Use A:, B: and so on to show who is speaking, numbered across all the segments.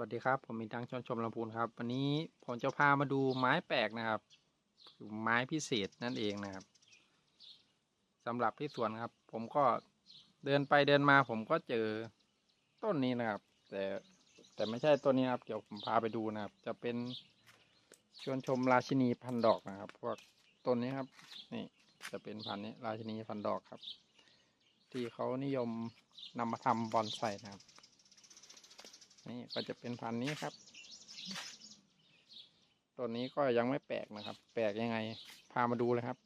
A: วัสดีครับผมมีตังชนชมลำพูนครับ วันนี้ผมจะพามาดูไม้แปลกนะครับไม้พิเศษนั่นเองนะครับสำหรับที่สวนครับ ผมก็เดินไปเดินมาผมก็เจอต้นนี้นะครับ แต่แต่ไม่ใช่ต้นนี้ครับเดี๋ยวผมพาไปดูนะครับ จะเป็นชวนชมราชินีพันดอกนะครับพวกต้นนี้ครับ นี่จะเป็นพันนี้ราชินีพันดอกครับ ที่เขานิยมนำมาทำบอนไซนะครับ นี่ก็จะเป็นพันนี้ครับต้นนี้ก็ยังไม่แปลกนะครับ แปลกยังไง พามาดูเลยครับ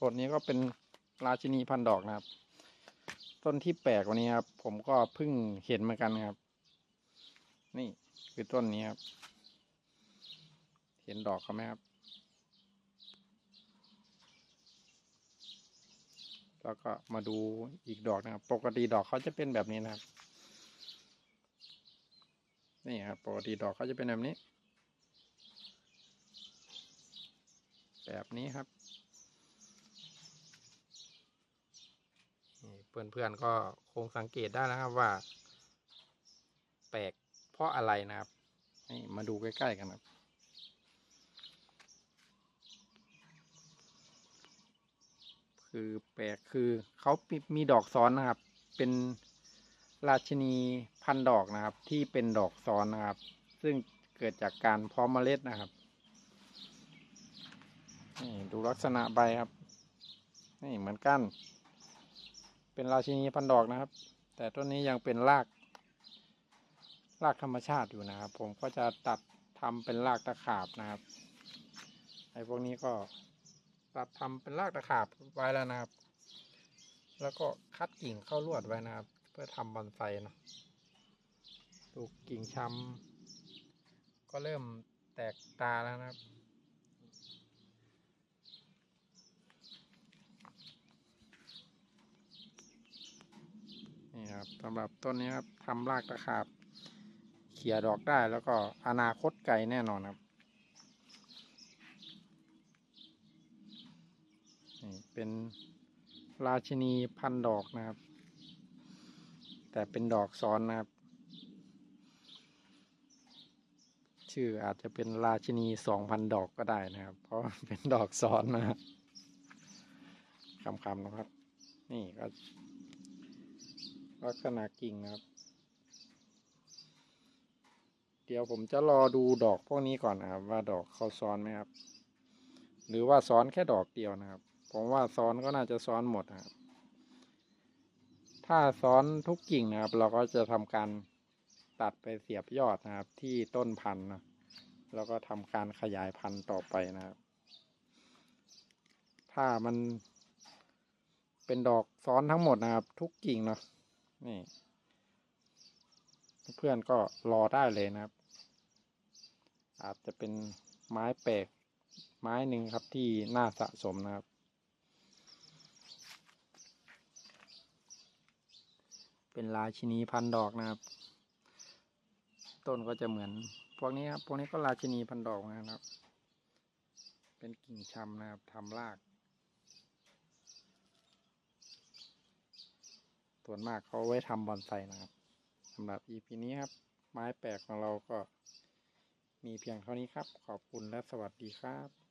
A: ต้นนี้ก็เป็นราชินีพันดอกนะครับ ต้นที่แปลกวันนี้ครับ ผมก็เพิ่งเห็นเหมือนกันครับ นี่คือต้นนี้ครับ เห็นดอกเขาไหมครับ แล้วก็มาดูอีกดอกนะครับ ปกติดอกเขาจะเป็นแบบนี้นะครับ นี่ครับปกติดอกเขาจะเป็นแบบนี้ แบบนี้ครับนี่เพื่อนๆก็คงสังเกตได้นะครับว่า แปลกเพราะอะไรนะครับนี่มาดูใกล้ๆกันครับคือแปลกคือเขามีมีดอกซ้อนนะครับ เป็นราชินี พันดอกนะครับ ที่เป็นดอกซ้อนนะครับ ซึ่งเกิดจากการเพาะเมล็ดนะครับนี่ดูลักษณะใบครับนี่เหมือนกัน เป็นราชินีพันดอกนะครับ แต่ต้นนี้ยังเป็นรากรากธรรมชาติอยู่นะครับ ผมก็จะตัดทำเป็นรากตะขาบนะครับไอ้พวกนี้ก็ตัดทำเป็นรากตะขาบไว้แล้วนะครับ แล้วก็คัดกิ่งเข้าลวดไว้นะครับ เพื่อทำบอนไซเนาะ ดูกิ่งช้ำก็เริ่มแตกตาแล้วนะครับ นี่ครับสำหรับต้นนี้ครับทำรากตะขาบเขี่ยดอกได้แล้วก็อนาคตไกลแน่นอนครับนี่เป็นราชินีพันดอกนะครับ แต่เป็นดอกซ้อนนะครับ ชื่ออาจจะเป็นราชินีสองพันดอกก็ได้นะครับ เพราะเป็นดอกซ้อนนะครับคำๆนะครับ นี่ก็ลักษณะกิ่งนะครับ เดี๋ยวผมจะรอดูดอกพวกนี้ก่อนนะครับ ว่าดอกเขาซ้อนไหมครับ หรือว่าซ้อนแค่ดอกเดียวนะครับ ผมว่าซ้อนก็น่าจะซ้อนหมดนะครับ ถ้าซ้อนทุกกิ่งนะครับ เราก็จะทำการ ตัดไปเสียบยอดนะครับ ที่ต้นพันธุ์นะแล้วก็ทำการขยายพันธุ์ต่อไปนะครับ ถ้ามันเป็นดอกซ้อนทั้งหมดนะครับ ทุกกิ่งเนาะนี่ เพื่อนก็รอได้เลยนะครับ อาจจะเป็นไม้แปลกไม้หนึ่งครับที่น่าสะสมนะครับเป็นราชินีพันดอกนะครับ ต้นก็จะเหมือน พวกนี้ครับ พวกนี้ก็ราชินีพันดอกนะครับ เป็นกิ่งชำนะครับทำราก ส่วนมากเขาไว้ทำบอนไซนะครับสำหรับ EP นี้ครับ ไม้แปลกของเราก็มีเพียงเท่านี้ครับ ขอบคุณและสวัสดีครับ